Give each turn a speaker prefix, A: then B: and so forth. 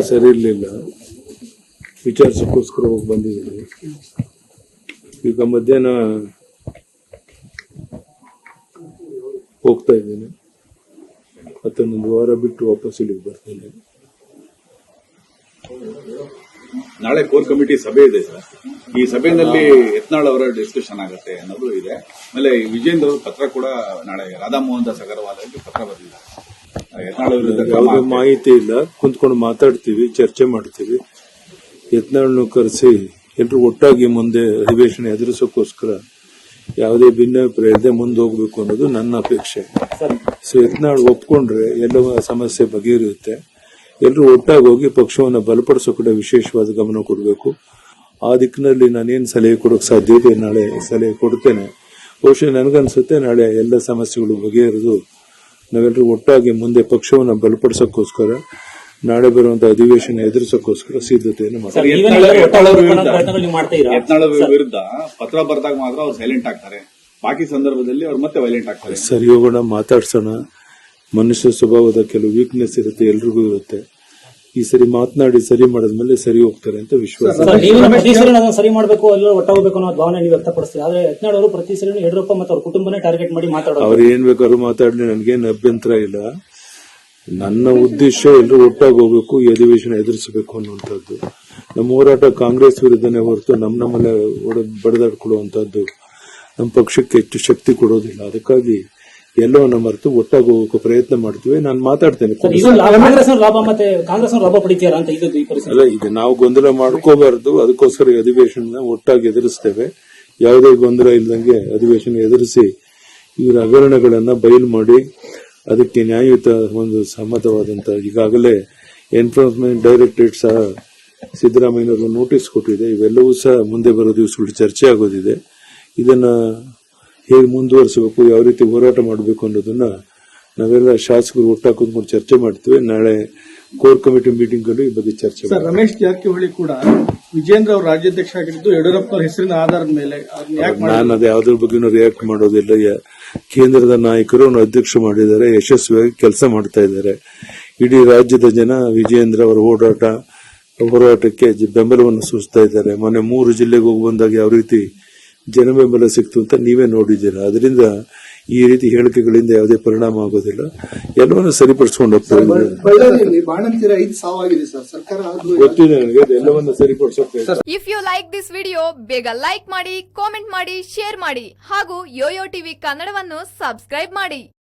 A: ಆರೋಗ್ಯ ಸರಿ ಇರಲಿಲ್ಲ. ವಿಚಾರಿಸೋಕ್ಕೋಸ್ಕರ ಹೋಗಿ ಬಂದಿದ್ದೀನಿ. ಈಗ ಮಧ್ಯಾಹ್ನ ಹೋಗ್ತಾ ಇದ್ದೀನಿ. ಮತ್ತೊಂದು ವಾರ ಬಿಟ್ಟು ವಾಪಸ್ ಇಲ್ಲಿಗೆ ಬರ್ತೀನಿ.
B: ನಾಳೆ ಕೋರ್ ಕಮಿಟಿ ಸಭೆ ಇದೆ ಸರ್. ಈ ಸಭೆಯಲ್ಲಿ ಯತ್ನಾಳ್ ಅವರ ಡಿಸ್ಕಷನ್ ಆಗುತ್ತೆ ಅನ್ನೋದು ಇದೆ. ಆಮೇಲೆ ವಿಜೇಂದ್ರ ಪತ್ರ ಕೂಡ ನಾಳೆ ರಾಧಾಮೋಹನ್ ದಾಸ್ ಅಗರ್ವಾಲ್ ಪತ್ರ ಬರೆದಿದ್ದಾರೆ.
A: ಯಾವುದೇ ಮಾಹಿತಿ ಇಲ್ಲ. ಕುಂತ್ಕೊಂಡು ಮಾತಾಡ್ತೀವಿ ಚರ್ಚೆ ಮಾಡ್ತೀವಿ. ಯತ್ನಾಳನ್ನು ಕರೆಸಿ ಎಲ್ಲರೂ ಒಟ್ಟಾಗಿ ಮುಂದೆ ಅಧಿವೇಶನ ಎದುರಿಸೋಕ್ಕೋಸ್ಕರ ಯಾವುದೇ ಭಿನ್ನಾಭಿಪ್ರಾಯ ಇಲ್ಲದೆ ಮುಂದೆ ಹೋಗ್ಬೇಕು ಅನ್ನೋದು ನನ್ನ ಅಪೇಕ್ಷೆ. ಸೊ ಯತ್ನಾಳ್ ಒಪ್ಕೊಂಡ್ರೆ ಎಲ್ಲ ಸಮಸ್ಯೆ ಬಗೆಹರಿಯುತ್ತೆ. ಎಲ್ಲರೂ ಒಟ್ಟಾಗಿ ಹೋಗಿ ಪಕ್ಷವನ್ನು ಬಲಪಡಿಸೋ ಕಡೆ ವಿಶೇಷವಾದ ಗಮನ ಕೊಡಬೇಕು. ಆ ದಿಕ್ಕಿನಲ್ಲಿ ನಾನೇನು ಸಲಹೆ ಕೊಡೋಕೆ ಸಾಧ್ಯ ಇದೆ? ನಾಳೆ ಸಲಹೆ ಕೊಡ್ತೇನೆ. ಬಹುಶಃ ನನಗನ್ಸುತ್ತೆ ನಾಳೆ ಎಲ್ಲ ಸಮಸ್ಯೆಗಳು ಬಗೆಹರಿದು ನಾವೆಲ್ಲರೂ ಒಟ್ಟಾಗಿ ಮುಂದೆ ಪಕ್ಷವನ್ನು ಬಲಪಡಿಸೋಕ್ಕೋಸ್ಕರ ನಾಳೆ ಬರುವಂತ ಅಧಿವೇಶನ ಎದುರಿಸೋಕ್ಕೋಸ್ಕರ ಸಿದ್ಧತೆಯನ್ನು
B: ವಿರುದ್ಧ. ಪತ್ರ ಬರೆದಾಗ ಮಾತ್ರ ಅವ್ರು ಸೈಲೆಂಟ್ ಆಗ್ತಾರೆ. ಬಾಕಿ ಸಂದರ್ಭದಲ್ಲಿ ಅವ್ರು ಮತ್ತೆ ವೈಲೆಂಟ್ ಆಗ್ತಾರೆ.
A: ಸರಿ ಹೋಗೋಣ ಮಾತಾಡ್ಸೋಣ. ಮನುಷ್ಯ ಸ್ವಭಾವದ ಕೆಲವು ವೀಕ್ನೆಸ್ ಇರುತ್ತೆ ಎಲ್ರಿಗೂ ಇರುತ್ತೆ. ಈ ಸರಿ ಮಾತನಾಡಿ ಸರಿ ಮಾಡಿದ್ಮೇಲೆ ಸರಿ ಹೋಗ್ತಾರೆ ಅಂತ ವಿಶ್ವಾಸ.
C: ಸರ್ ನೀವು ಪ್ರತಿ ಸರಿ ಅದನ್ನ ಸರಿ ಮಾಡಬೇಕು ಅಲ್ಲ ಒಟ್ಟಾಗಬೇಕು ಅನ್ನೋ ಭಾವನೆ ನೀವು ವ್ಯಕ್ತಪಡಿಸ್ತೀವಿ ಆದ್ರೆ ಯತ್ನಾಳ್ ಅವರು ಪ್ರತಿ ಸರಿ ಯಡಿಯೂರಪ್ಪ ಮತ್ತು ಅವ್ರ ಕುಟುಂಬನೇ ಟಾರ್ಗೆಟ್ ಮಾಡಿ ಮಾತಾಡೋದು.
A: ಅವ್ರು ಏನ್ ಬೇಕಾದ್ರೂ ಮಾತಾಡಲಿ ನನ್ಗೇನು ಅಭ್ಯಂತರ ಇಲ್ಲ. ನನ್ನ ಉದ್ದೇಶ ಎಲ್ಲರೂ ಒಟ್ಟಾಗಿ ಹೋಗ್ಬೇಕು ಈ ಅಧಿವೇಶನ ಎದುರಿಸಬೇಕು ಅನ್ನುವಂಥದ್ದು. ನಮ್ಮ ಹೋರಾಟ ಕಾಂಗ್ರೆಸ್ ವಿರುದ್ಧನೇ ಹೊರತು ನಮ್ಮ ನಮ್ಮಲ್ಲೇ ಬಡದಾಡ್ಕೊಳ್ಳುವಂತಹದ್ದು ಬಡಿದಾಡ್ಕೊಳ್ಳುವಂಥದ್ದು. ನಮ್ಮ ಪಕ್ಷಕ್ಕೆ ಹೆಚ್ಚು ಶಕ್ತಿ ಕೊಡೋದಿಲ್ಲ. ಅದಕ್ಕಾಗಿ ಎಲ್ಲವನ್ನ ಮರೆತು ಒಟ್ಟಾಗಿ ಹೋಗೋಕೆ ಪ್ರಯತ್ನ ಮಾಡ್ತೀವಿ. ನಾನು ಮಾತಾಡ್ತೇನೆ.
C: ಇದು ಇದು
A: ಅಲ್ಲ ಈಗ ನಾವು ಗೊಂದಲ ಮಾಡ್ಕೋಬಾರ್ದು. ಅದಕ್ಕೋಸ್ಕರ ಈ ಅಧಿವೇಶನ ಒಟ್ಟಾಗಿ ಎದುರಿಸ್ತೇವೆ. ಯಾವುದೇ ಗೊಂದಲ ಇಲ್ದಂಗೆ ಅಧಿವೇಶನ ಎದುರಿಸಿ ಇವರ ಹಗರಣಗಳನ್ನ ಬಯಲು ಮಾಡಿ ಅದಕ್ಕೆ ನ್ಯಾಯಯುತ ಒಂದು ಸಮ್ಮತವಾದಂತ ಈಗಾಗಲೇ ಎನ್ಫೋರ್ಸ್ಮೆಂಟ್ ಡೈರೆಕ್ಟರೇಟ್ ಸಹ ಸಿದ್ದರಾಮಯ್ಯನವರು ನೋಟಿಸ್ ಕೊಟ್ಟಿದೆ. ಇವೆಲ್ಲವೂ ಸಹ ಮುಂದೆ ಬರೋ ದಿವಸಗಳು ಚರ್ಚೆ ಆಗೋದಿದೆ ಇದನ್ನ ಹೇಗೆ ಮುಂದುವರಿಸಬೇಕು ಯಾವ ರೀತಿ ಹೋರಾಟ ಮಾಡಬೇಕು ಅನ್ನೋದನ್ನ ನಾವೆಲ್ಲ ಶಾಸಕರು ಒಟ್ಟಾಗಿ ಕುತ್ಕೊಂಡು ಚರ್ಚೆ ಮಾಡ್ತೀವಿ. ನಾಳೆ ಕೋರ್ ಕಮಿಟಿ ಮೀಟಿಂಗ್ ಅಲ್ಲಿ ಈ ಬಗ್ಗೆ ಚರ್ಚೆ
D: ಸರ್ ರಮೇಶ್ ಜಾರಕಿಹೊಳಿ ಕೂಡ ವಿಜೇಂದ್ರ ಅವರು ರಾಜ್ಯಾಧ್ಯಕ್ಷ ಆಗಿದ್ದು ಯಡಿಯೂರಪ್ಪ ಹೆಸರಿನ ಆಧಾರದ ಮೇಲೆ
A: ನಾನು ಅದು ಯಾವ್ದ್ರ ಬಗ್ಗೆನೂ ರಿಯಾಕ್ಟ್ ಮಾಡೋದಿಲ್ಲ. ಕೇಂದ್ರದ ನಾಯಕರು ಅಧ್ಯಕ್ಷ ಮಾಡಿದ್ದಾರೆ ಯಶಸ್ವಿಯಾಗಿ ಕೆಲಸ ಮಾಡ್ತಾ ಇದ್ದಾರೆ. ಇಡೀ ರಾಜ್ಯದ ಜನ ವಿಜೇಂದ್ರ ಅವರ ಓಡಾಟ ಹೋರಾಟಕ್ಕೆ ಬೆಂಬಲವನ್ನು ಸೂಚಿಸ್ತಾ ಇದ್ದಾರೆ. ಮೊನ್ನೆ ಮೂರು ಜಿಲ್ಲೆಗೆ ಹೋಗಿ ಬಂದಾಗ ಯಾವ ರೀತಿ ಜನ ಬೆಂಬಲ ಸಿಕ್ತು ಅಂತ ನೀವೇ ನೋಡಿದ್ದೀರಾ. ಅದರಿಂದ ಈ ರೀತಿ ಹೇಳಿಕೆಗಳಿಂದ ಯಾವುದೇ ಪರಿಣಾಮ ಆಗೋದಿಲ್ಲ. ಎಲ್ಲವನ್ನೂ ಸರಿಪಡಿಸ್ಕೊಂಡು ಹೋಗ್ತಾ
E: if you like this video ಬೇಗ ಲೈಕ್ ಮಾಡಿ ಕಾಮೆಂಟ್ ಮಾಡಿ ಶೇರ್ ಮಾಡಿ ಹಾಗೂ ಯೋಯೋ ಟಿವಿ ಕನ್ನಡವನ್ನು ಸಬ್ಸ್ಕ್ರೈಬ್ ಮಾಡಿ.